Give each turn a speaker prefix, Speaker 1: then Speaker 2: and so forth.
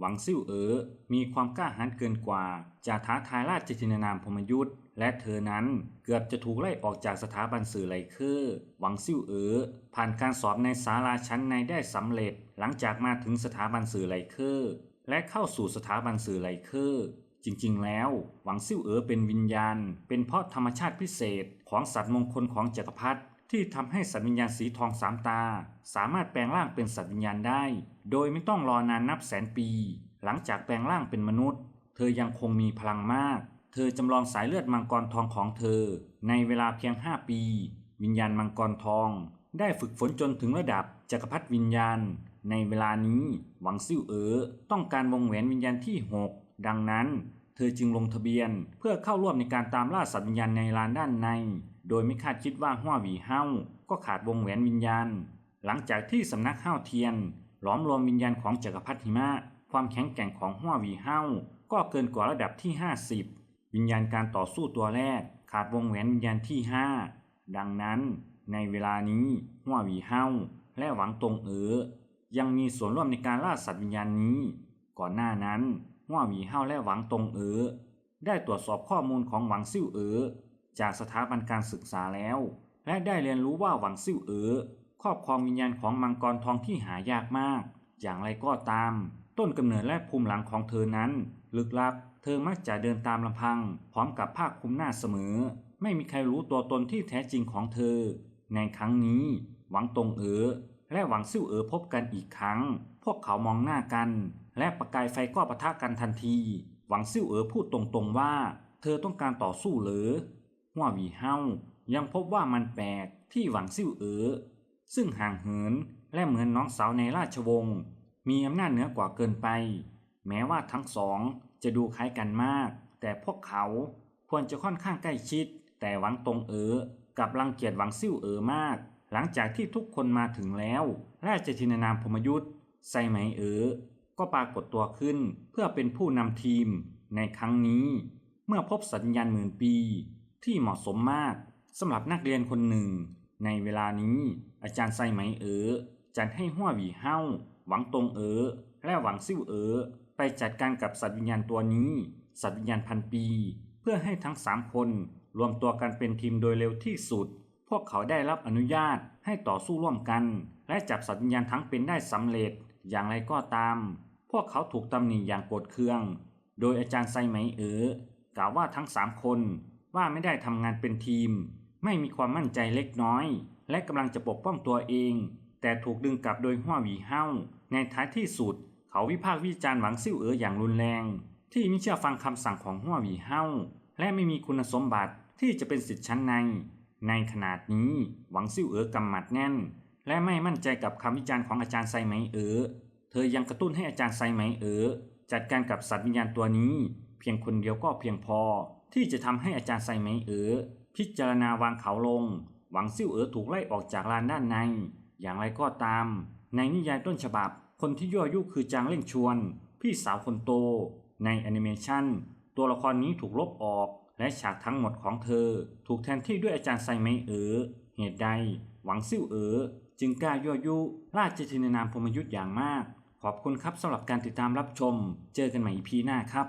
Speaker 1: หวังซิ่วเอ๋อมีความกล้าหาญเกินกว่า จะท้าทายราชทินานามพมยุทธ์และเธอนั้นเกือบจะถูกไล่ออกจากสถาบันสื่อไลเคอร์หวังซิ่วเอ๋อผ่านการสอบในศาลาชั้นในได้สำเร็จ หลังจากมาถึงสถาบันสื่อไลเคอร์และเข้าสู่สถาบันสื่อไลเคอร์จริงๆ แล้ว หวังซิ่วเอ๋อเป็นวิญญาณ เป็นเพราะธรรมชาติพิเศษของสัตว์มงคลของจักรพรรดิ ที่ทำให้สัตว์วิญญาณสีทองสามตา สามารถแปลงร่างเป็นสัตว์วิญญาณได้ โดยไม่ต้องรอนานนับแสนปี หลังจากแปลงร่างเป็นมนุษย์ เธอยังคงมีพลังมาก เธอจำลองสายเลือดมังกรทองของเธอ ในเวลาเพียง 5 ปี วิญญาณมังกรทอง ได้ฝึกฝนจนถึงระดับจักรพรรดิวิญญาณ ในเวลานี้หวังซิ่วเอ๋อต้องการวงแหวนวิญญาณที่ 6 ดังนั้น เธอจึงลงทะเบียนเพื่อเข้าร่วมในการตามล่าสัตว์วิญญาณในลานด้านใน โดยไม่คาดคิดว่าห้าหวีเฮ้าก็ขาดวงแหวนวิญญาณ หลังจากที่สำนักห้าวเทียน หลอมรวมวิญญาณของจักรพรรดิหิมะ ความแข็งแกร่งของห้าหวีเฮ้าก็เกินกว่าระดับที่ 50 วิญญาณการต่อสู้ตัวแรก ขาดวงแหวนวิญญาณที่ 5 ดังนั้นในเวลานี้ห้าหวีเฮ้าและหวังตรงเอ๋อยังมีส่วนร่วมในการล่าสัตว์วิญญาณนี้ ก่อนหน้านั้นห้าหวีเฮ้าและหวังตรงเอ๋อได้ตรวจสอบข้อมูลของหวังซิ่วเอ๋อ จากสถาบันการศึกษาแล้ว และได้เรียนรู้ว่าหวังซิ่วเอ๋อครอบครองวิญญาณของมังกรทองที่หายากมาก อย่างไรก็ตาม ต้นกำเนิดและภูมิหลังของเธอนั้น ลึกลับ เธอมักจะเดินตามลำพัง พร้อมกับผ้าคลุมหน้าเสมอ ไม่มีใครรู้ตัวตนที่แท้จริงของเธอ ในครั้งนี้ หวังตงเอ๋อและหวังซิ่วเอ๋อพบกันอีกครั้ง พวกเขามองหน้ากัน และประกายไฟก็ปะทะกันทันที หวังซิ่วเอ๋อพูดตรงๆว่า เธอต้องการต่อสู้หรือ หัววีเฮายังพบว่ามันแปลกที่หวังซิ่วเอ๋อซึ่งห่างเหินและเหมือนน้องสาวในราชวงศ์มีอำนาจเหนือกว่าเกินไป แม้ว่าทั้งสองจะดูคล้ายกันมาก แต่พวกเขาควรจะค่อนข้างใกล้ชิด แต่หวังตรงเอ๋อกับรังเกียจหวังซิ่วเอ๋อมาก หลังจากที่ทุกคนมาถึงแล้ว ราชทินานามพมยุทธ์ไซไหมเอ๋อก็ปรากฏตัวขึ้นเพื่อเป็นผู้นำทีมในครั้งนี้ เมื่อพบสัญญาณหมื่นปี ที่เหมาะสมมากสำหรับนักเรียนคนหนึ่ง ในเวลานี้อาจารย์ไซไหมเอ๋อจัดให้หัวหวีเฮ้าหวังตรงเอ๋อและหวังซิ่วเอ๋อไปจัดการกับสัตว์วิญญาณตัวนี้ สัตว์วิญญาณพันปี เพื่อให้ทั้งสามคนรวมตัวกันเป็นทีมโดยเร็วที่สุด พวกเขาได้รับอนุญาตให้ต่อสู้ร่วมกัน และจับสัตว์วิญญาณทั้งเป็นได้สำเร็จ อย่างไรก็ตาม พวกเขาถูกตำหนิอย่างโกรธเคือง โดยอาจารย์ไซไหมเอ๋อกล่าวว่าทั้งสามคน ว่าไม่ได้ทำงานเป็นทีม ไม่มีความมั่นใจเล็กน้อย และกำลังจะปกป้องตัวเอง แต่ถูกดึงกลับโดยหัวหวีเฮ้าในท้ายที่สุด เขาวิพากษ์วิจารณ์หวังซิ่วเอ๋ออย่างรุนแรง ที่ไม่เชื่อฟังคำสั่งของหัวหวีเฮ้าและไม่มีคุณสมบัติที่จะเป็นสิทธิ์ชั้นใน ในขนาดนี้หวังซิ่วเอ๋อกำหมัดแน่น และไม่มั่นใจกับคำวิจารณ์ของอาจารย์ไซไหมเอ๋อเธอยังกระตุ้นให้อาจารย์ไซไหมเอ๋อจัดการกับสัตว์วิญญาณตัวนี้ เพียงคนเดียวก็เพียงพอ ที่จะทำให้อาจารย์ไซไหมเอ๋อพิจารณาวางเขาลง หวังซิ่วเอ๋อถูกไล่ออกจากลานด้านใน อย่างไรก็ตาม ในนิยายต้นฉบับ คนที่ยั่วยุคือจางเล่งชวน พี่สาวคนโต ในแอนิเมชันตัวละครนี้ถูกลบออก และฉากทั้งหมดของเธอ ถูกแทนที่ด้วยอาจารย์ไซไหมเอ๋อเหตุใด หวังซิ่วเอ๋อจึงกล้ายั่วยุราชทินนามพมยุทธ์อย่างมาก ขอบคุณครับสำหรับการติดตามรับชม เจอกันใหม่ EP หน้าครับ